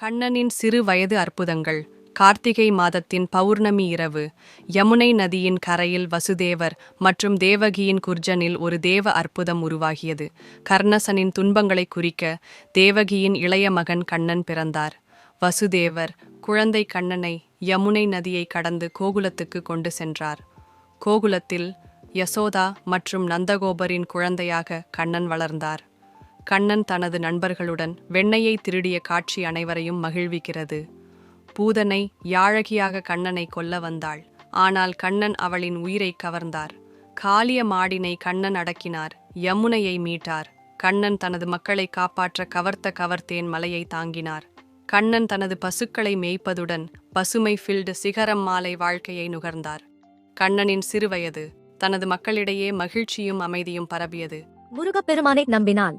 கண்ணனின் சிறு வயது அற்புதங்கள். கார்த்திகை மாதத்தின் பௌர்ணமி இரவு. யமுனை நதியின் கரையில் வசுதேவர் மற்றும் தேவகியின் குர்ஜனில் ஒரு தேவ அற்புதம் உருவாகியது. கர்ணசனின் துன்பங்களை குறிக்க தேவகியின் இளைய மகன் கண்ணன் பிறந்தார். வசுதேவர் குழந்தை கண்ணனை யமுனை நதியை கடந்து கோகுலத்துக்கு கொண்டு சென்றார். கோகுலத்தில் யசோதா மற்றும் நந்தகோபரின் குழந்தையாக கண்ணன் வளர்ந்தார். கண்ணன் தனது நண்பர்களுடன் வெண்ணையை திருடிய காட்சி அனைவரையும் மகிழ்விக்கிறது. பூதனை யாழகியாக கண்ணனை கொல்ல வந்தாள். ஆனால் கண்ணன் அவளின் உயிரை கவர்ந்தார். காலிய மாடினை கண்ணன் அடக்கினார். யமுனையை மீட்டார். கண்ணன் தனது மக்களை காப்பாற்ற கவர்த்த கவர்த்தேன் மலையை தாங்கினார். கண்ணன் தனது பசுக்களை மேய்ப்பதுடன் பசுமை ஃபில்டு சிகரம் மாலை வாழ்க்கையை நுகர்ந்தார். கண்ணனின் சிறுவயது தனது மக்களிடையே மகிழ்ச்சியும் அமைதியும் பரவியது. முருகப்பெருமானை நம்பினால்